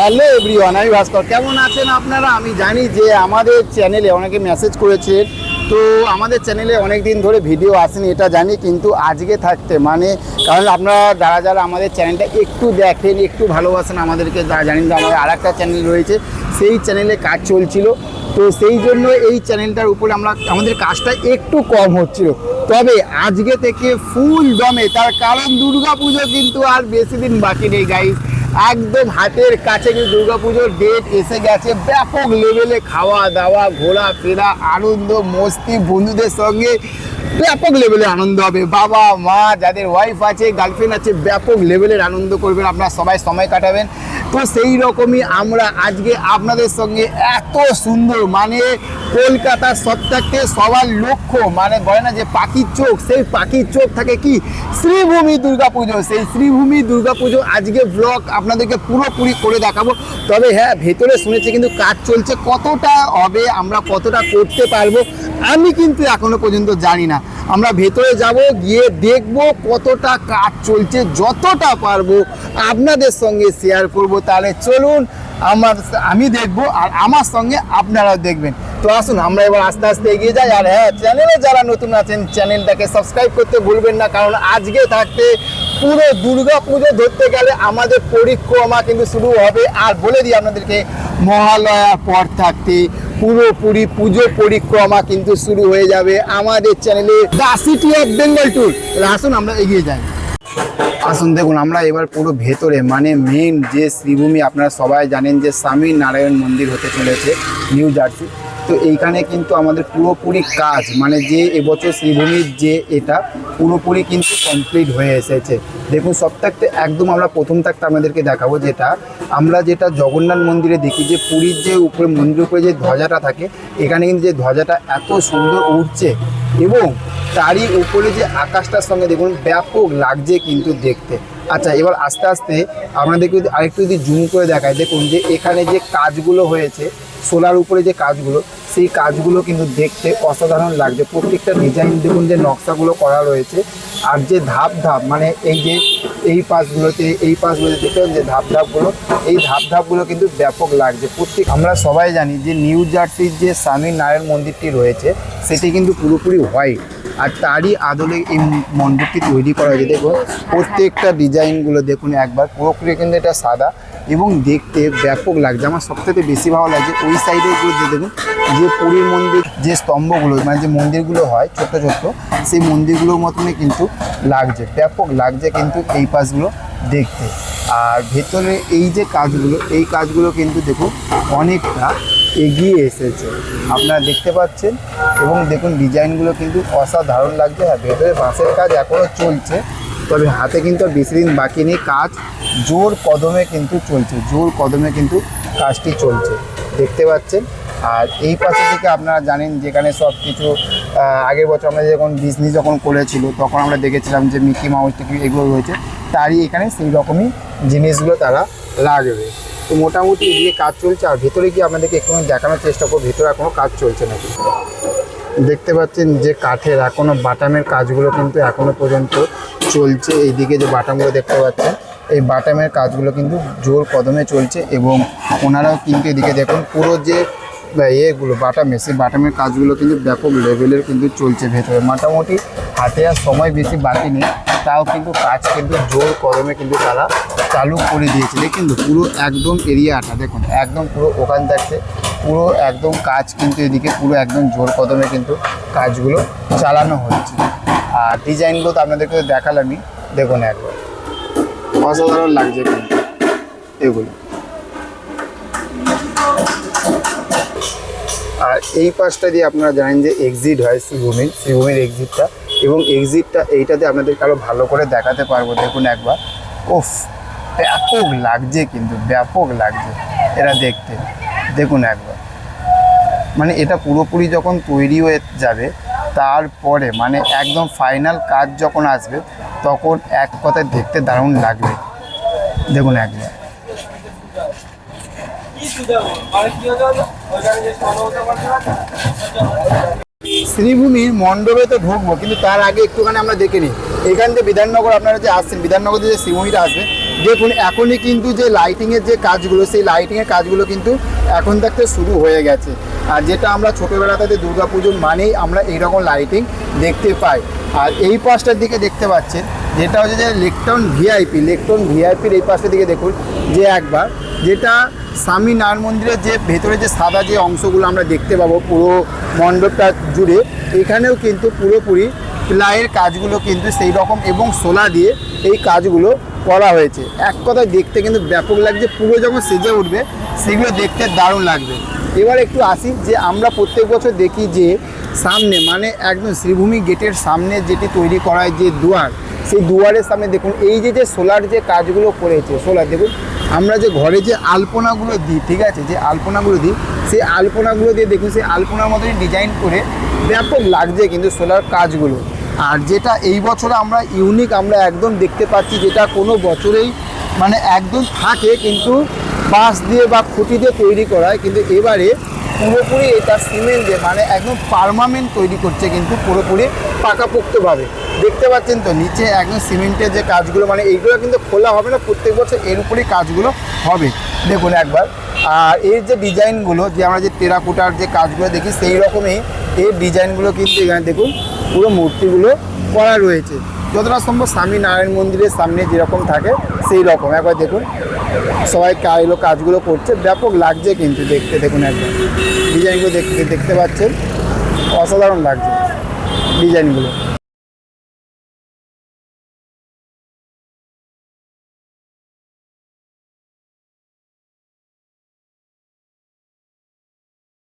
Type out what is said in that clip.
Hello everyone, আমি ভাস্কর। কেমন আছেন আপনারা? আমি জানি যে আমাদের চ্যানেলে অনেকে মেসেজ করেছেন তো আমাদের চ্যানেলে অনেক দিন ধরে ভিডিও আসেনি, এটা জানি, কিন্তু আজকে থাকতে মানে কারণ আপনারা যারা যারা আমাদের চ্যানেলটা একটু দেখেন, একটু ভালোবাসেন আমাদেরকে, যারা জানেন যে আমাদের আর একটা চ্যানেল রয়েছে, সেই চ্যানেলে কাজ চলছিল। তো সেই জন্য এই চ্যানেলটার উপরে আমরা, আমাদের কাজটা একটু কম হচ্ছিল। তবে আজকে থেকে ফুল দমে, তার কারণ দুর্গাপুজো কিন্তু আর বেশি দিন বাকি নেই গাইস একদম হাতের কাছে কিন্তু দুর্গাপুজোর ডেট এসে গেছে। ব্যাপক লেভেলে খাওয়া দাওয়া ঘোরা ফেরা আনন্দ, মস্তি, বন্ধুদের সঙ্গে ব্যাপক লেভেলে আনন্দ হবে। বাবা, মা, যাদের ওয়াইফ আছে গার্লফ্রেন্ড আছে, ব্যাপক লেভেলের আনন্দ করবেন। আপনারা সবাই সময় কাটাবেন। তো সেই রকমই আমরা আজকে আপনাদের সঙ্গে এত সুন্দর মানে কলকাতার সব থাকতে সবার লক্ষ্য মানে বলে না যে পাখির চোখ, সেই পাখির চোখ থাকে কি? শ্রীভূমি দুর্গাপুজো। সেই শ্রীভূমি দুর্গাপুজো আজকে ব্লগ আপনাদেরকে পুরোপুরি করে দেখাবো। তবে হ্যাঁ ভেতরে শুনেছি কিন্তু কাজ চলছে। কতটা হবে, আমরা কতটা করতে পারব, আমি কিন্তু এখনও পর্যন্ত জানি না। আমরা ভেতরে যাব, গিয়ে দেখব কতটা কাজ চলছে, যতটা পারব আপনাদের সঙ্গে শেয়ার করব। তাহলে চলুন, আমার আমি দেখব আর আমার সঙ্গে আপনারাও দেখবেন। তো আসুন, আমরা এবার আস্তে আস্তে এগিয়ে যাই। আর হ্যাঁ চ্যানেলে যারা নতুন আছেন চ্যানেলটাকে সাবস্ক্রাইব করতে ভুলবেন না, কারণ আজকে থাকতে পুরো দুর্গা পুজো ধরতে গেলে আমাদের পরিক্রমা কিন্তু শুরু হবে। আর বলে দিই আপনাদেরকে মহালয়ার পর থাকতে। পুরোপুরি পুজো পরিক্রমা কিন্তু শুরু হয়ে যাবে আমাদের চ্যানেলে the city of Bengal tour আসুন, আমরা এগিয়ে যাই। আসুন, দেখুন, আমরা এবার পুরো ভেতরে মানে মেন যে শ্রীভূমি, আপনারা সবাই জানেন যে স্বামী নারায়ণ মন্দির হতে চলেছে নিউ জার্সি তো এইখানে কিন্তু আমাদের পুরোপুরি কাজ মানে যে এবছর শ্রীভূমির যে এটা, পুরোপুরি কিন্তু কমপ্লিট হয়ে এসেছে। দেখুন, সব থাকতে একদম আমরা প্রথম থাকতে আমাদেরকে দেখাবো যেটা। আমরা যেটা জগন্নাথ মন্দিরে দেখি যে পুরীর যে উপরে, মন্দিরের উপরে যে ধ্বজাটা থাকে, এখানে কিন্তু যে ধ্বজাটা এত সুন্দর উঠছে। এবং তারই উপরে যে আকাশটার সঙ্গে দেখুন, ব্যাপক লাগছে কিন্তু দেখতে। আচ্ছা এবার আস্তে আস্তে আপনাদেরকে আরেকটু যদি জুম করে দেখায় দেখুন যে এখানে যে কাজগুলো হয়েছে সোলার উপরে যে কাজগুলো, সেই কাজগুলো কিন্তু দেখতে অসাধারণ লাগছে। প্রত্যেকটা ডিজাইন দেখুন যে নকশাগুলো করা রয়েছে। আর যে ধাপ ধাপ মানে এই যে এই পাশগুলোতে এই পাশগুলোতে দেখবেন যে ধাপ ধাপগুলো এই ধাপ ধাপগুলো কিন্তু ব্যাপক লাগছে। প্রত্যেক আমরা সবাই জানি যে নিউ জার্সির যে স্বামী নারায়ণ মন্দিরটি রয়েছে, সেটি কিন্তু পুরোপুরি হোয়াইট আর তারই আদলে এই মন্দিরটি তৈরি করা হয়েছে। দেখুন, প্রত্যেকটা ডিজাইনগুলো দেখুন একবার। পুরোপুরি কিন্তু এটা সাদা। এবং দেখতে ব্যাপক লাগছে। আমার সবথেকে বেশি ভালো লাগছে ওই সাইডে গুলো যে দেখুন, যে পুরীর মন্দির, যে স্তম্ভগুলো মানে যে মন্দিরগুলো হয় ছোট্ট ছোট্ট, সেই মন্দিরগুলোর মতনই কিন্তু লাগছে, ব্যাপক লাগছে কিন্তু এই পাশগুলো দেখতে। আর ভেতরে এই যে কাজগুলো, এই কাজগুলো কিন্তু দেখুন অনেকটা এগিয়ে এসেছে। আপনারা দেখতে পাচ্ছেন এবং দেখুন ডিজাইনগুলো কিন্তু অসাধারণ লাগছে। আর ভেতরে বাঁশের কাজ এখনও চলছে, তবে হাতে কিন্তু বেশি দিন বাকি নেই। কাজ জোর কদমে কিন্তু চলছে, জোর কদমে কিন্তু কাজটি চলছে। দেখতে পাচ্ছেন? আর এই পাশে থেকে আপনারা জানেন যেখানে সব কিছু আগের বছর আমরা যখন ডিজনি যখন করেছিল, তখন আমরা দেখেছিলাম যে মিকি মাউস টিকি এগুলো রয়েছে, তারই এখানে সেই রকমই জিনিসগুলো তারা লাগবে। তো মোটামুটি এদিকে কাজ চলছে, আর ভেতরে গিয়ে আপনাদেরকে একটু দেখানোর চেষ্টা করব, ভেতরে এখনও কাজ চলছে নাকি? দেখতে পাচ্ছেন যে কাঠের এখনও বাটামের কাজগুলো কিন্তু এখনও পর্যন্ত চলছে, এইদিকে যে বাটামগুলো দেখতে পাচ্ছেন এই বাটামের কাজগুলো কিন্তু জোর কদমে চলছে এবং ওনারাও কিন্তু এদিকে দেখুন পুরো যে ইয়েগুলো বাটামে সেই বাটামের কাজগুলো কিন্তু ব্যাপক লেভেলের কিন্তু চলছে ভেতরে। মোটামুটি হাতে আর সময় বেশি বাকি নেই, তাও কিন্তু কাজ কিন্তু জোর কদমে কিন্তু তারা চালু করে দিয়েছে। দেখুন, পুরো একদম এরিয়াটা দেখুন, একদম পুরো ওখান থাকতে পুরো একদম কাজ কিন্তু এদিকে পুরো একদম জোর কদমে কিন্তু কাজগুলো চালানো হচ্ছে। আর ডিজাইনগুলো তো আপনাদেরকে দেখালামই, দেখুন একবার। অসাধারণ লাগছে কিন্তু এগুলো। আর এই পাশটা দিয়ে আপনারা জানেন যে এক্সিট হয় শ্রীভূমির শ্রীভূমির এক্সিটটা এবং এক্সিটটা এইটাতে আপনাদেরকে আরও ভালো করে দেখাতে পারব, দেখুন একবার। ওফ ব্যাপক লাগছে কিন্তু, ব্যাপক লাগছে এরা দেখতে। দেখুন একবার। মানে এটা পুরোপুরি যখন তৈরি হয়ে যাবে তারপরে মানে একদম ফাইনাল কাজ যখন আসবে, তখন এক কথায় দেখতে দারুণ লাগবে। দেখুন একবার। শ্রীভূমির মণ্ডপে তো ঢুকবো, কিন্তু তার আগে একটুখানি আমরা দেখে নিই। এখান থেকে বিধাননগর আপনারা যে আসছেন, বিধাননগর যে শ্রীভূমিটা আসবে দেখুন, এখনই কিন্তু যে লাইটিংয়ের যে কাজগুলো, সেই লাইটিংয়ের কাজগুলো কিন্তু এখন থাকতে শুরু হয়ে গেছে। আর যেটা আমরা ছোটোবেলাতে দুর্গা পুজো মানেই আমরা এইরকম লাইটিং দেখতে পাই। আর এই পাশটার দিকে দেখতে পাচ্ছেন, যেটা হচ্ছে যে লেকটন ভিআইপি লেকটাউন ভিআইপির এই পাশটার দিকে দেখুন, যে একবার, যেটা স্বামী নারায়ণ মন্দিরের যে ভেতরে যে সাদা যে অংশগুলো আমরা দেখতে পাবো পুরো মণ্ডপটা জুড়ে, এখানেও কিন্তু পুরোপুরি প্লাইয়ের কাজগুলো কিন্তু সেই রকম এবং সোলা দিয়ে এই কাজগুলো করা হয়েছে। এক কথায় দেখতে কিন্তু ব্যাপক লাগছে, পুরো যখন সেজে উঠবে, সেগুলো দেখতে দারুণ লাগবে। এবার একটু আসি যে আমরা প্রত্যেক বছর দেখি যে সামনে মানে একদম শ্রীভূমি গেটের সামনে যেটি তৈরি করা যে দুয়ার, সেই দুয়ারের সামনে দেখুন, এই যে যে সোলার যে কাজগুলো করেছে, সোলার দেখুন, আমরা যে ঘরে যে আলপনাগুলো দিই, ঠিক আছে, যে আলপনাগুলো দিই, সেই আলপনাগুলো দিয়ে দেখুন, সেই আলপনার মতনই ডিজাইন করে ব্যাপক লাগছে কিন্তু সোলার কাজগুলো। আর যেটা এই বছর আমরা ইউনিক আমরা একদম দেখতে পাচ্ছি যেটা কোনো বছরেই মানে একদম থাকে কিন্তু বাঁশ দিয়ে বা খুঁটি দিয়ে তৈরি করা হয়। কিন্তু এবারে পুরোপুরি এটা সিমেন্ট দিয়ে মানে একদম পারমানেন্ট তৈরি করছে কিন্তু পুরোপুরি পাকাপোক্তভাবে। দেখতে পাচ্ছেন তো, নিচে একদম সিমেন্টের যে কাজগুলো মানে এইগুলো কিন্তু খোলা হবে না, প্রত্যেক বছর এর উপরেই কাজগুলো হবে। দেখুন একবার, আর এর যে ডিজাইনগুলো যে আমরা যে টেরাকোটার যে কাজগুলো দেখি সেই রকমই এর ডিজাইনগুলো কিন্তু এখানে দেখুন পুরো মূর্তিগুলো করা রয়েছে। যতটা সম্ভব স্বামী নারায়ণ মন্দিরের সামনে যেরকম থাকে, সেই রকম। একবার দেখুন, সবাই কাজগুলো কাজগুলো করছে। ব্যাপক লাগছে কিন্তু দেখতে, দেখুন একবার। ডিজাইনগুলো দেখতে দেখতে পাচ্ছেন? অসাধারণ লাগছে। ডিজাইনগুলো।